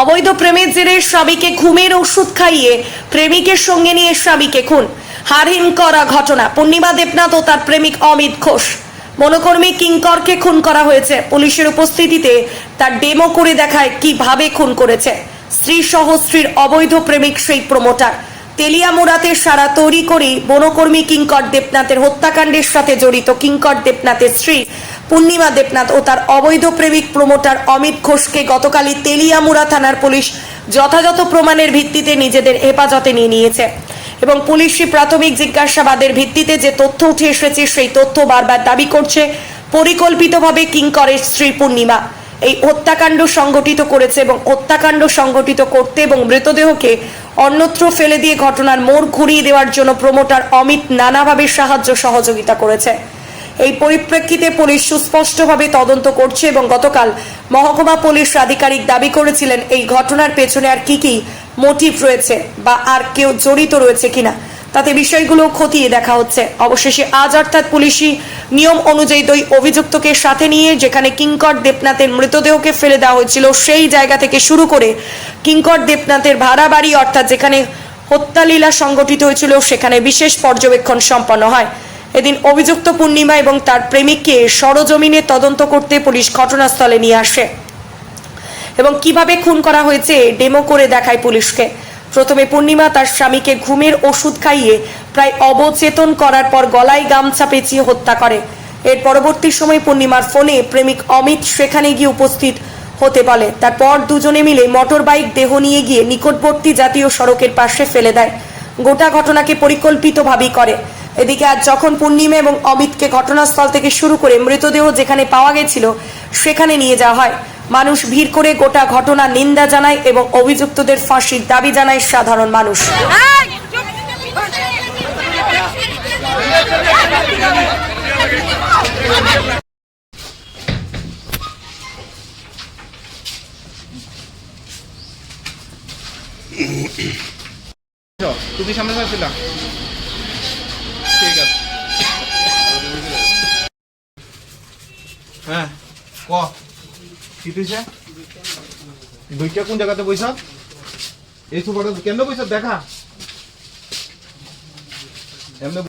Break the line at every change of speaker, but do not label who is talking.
অবৈধ প্রেমের জেরে স্বামীকে ঘুমের ওষুধ খাইয়ে প্রেমিকের সঙ্গে নিয়ে স্বামীকে খুন। হারহিম করা ঘটনা। পূর্ণিমা দেবনাথ ও তার প্রেমিক অমিত ঘোষ। মনোকর্মী কিঙ্করকে খুন করা হয়েছে। পুলিশের উপস্থিতিতে তার ডেমো করে দেখায় কীভাবে খুন করেছে। স্ত্রী সহ স্ত্রীর অবৈধ প্রেমিক সেই প্রমোটার। তেলিয়ামুড়াতে সারা তৈরি করেই বনকর্মী কিঙ্কর দেবনাথের হত্যাকাণ্ডের সাথে জড়িত কিঙ্কর দেবনাথের স্ত্রী পূর্ণিমা দেবনাথ ও তার অবৈধ প্রেমিক প্রমোটার অমিত ঘোষকে গতকালই তেলিয়ামুড়া থানার পুলিশ যথাযথ প্রমাণের ভিত্তিতে নিজেদের হেফাজতে নিয়ে নিয়েছে। এবং পুলিশি প্রাথমিক জিজ্ঞাসাবাদের ভিত্তিতে যে তথ্য উঠে এসেছে, সেই তথ্য বারবার দাবি করছে, পরিকল্পিতভাবে কিঙ্করের স্ত্রী পূর্ণিমা। এই হত্যাকাণ্ড সংগঠিত করেছে এবং হত্যাকাণ্ড সংগঠিত করতে এবং মৃতদেহকে অন্যত্র ফেলে দিয়ে ঘটনার মোড় ঘুরিয়ে দেওয়ার জন্য প্রমোটার অমিত নানাভাবে সাহায্য সহযোগিতা করেছে। এই পরিপ্রেক্ষিতে পুলিশ সুস্পষ্টভাবে তদন্ত করছে এবং গতকাল মহকুমা পুলিশ আধিকারিক দাবি করেছিলেন, এই ঘটনার পেছনে আর কি কি মোটিভ রয়েছে বা আর কেউ জড়িত রয়েছে কিনা। তাতে বিষয়গুলো খতিয়ে দেখা হচ্ছে। অবশেষে আজ অর্থাৎ পুলিশি নিয়ম অনুযায়ী দুই অভিযুক্তকে সাথে নিয়ে যেখানে কিঙ্কর দেবনাথের মৃতদেহকে ফেলে দেওয়া হয়েছিল, সেই জায়গা থেকে শুরু করে কিঙ্কর দেবনাথের ভাড়া বাড়ি অর্থাৎ যেখানে হত্যালীলা সংগঠিত হয়েছিল, সেখানে বিশেষ পর্যবেক্ষণ সম্পন্ন হয়। এদিন অভিযুক্ত পূর্ণিমা এবং তার প্রেমিককে সরজমিনে তদন্ত করতে পুলিশ ঘটনাস্থলে নিয়ে আসে। এবং কীভাবে খুন করা হয়েছে, ডেমো করে দেখায় পুলিশকে। প্রথমে পূর্ণিমা তার স্বামীকে ঘুমের ওষুধ খাইয়ে প্রায় অবচেতন করার পর গলায় গামছা পেঁচিয়ে হত্যা করে। এর পরবর্তী সময় পূর্ণিমার ফোনে প্রেমিক অমিত সেখানে গিয়ে উপস্থিত হতে বলে। তারপর দুজনে মিলে মোটর বাইক দেহ নিয়ে গিয়ে নিকটবর্তী জাতীয় সড়কের পাশে ফেলে দেয়। গোটা ঘটনাকে পরিকল্পিতভাবেই করে। এদিকে আজ যখন পূর্ণিমা এবং অমিতকে ঘটনাস্থল থেকে শুরু করে মৃতদেহ যেখানে পাওয়া গেছিল, সেখানে নিয়ে যাওয়া হয়। মানুষ ভিড় করে গোটা ঘটনা নিন্দা জানায় এবং অভিযুক্তদের ফাঁসির দাবি জানায় সাধারণ মানুষ।
ঠিক আছে। হ্যাঁ ক? কি তুইছে দুইটা কোন জায়গাতে বইছ? এই সুপারটা কেন বইছ? দেখা। এমনি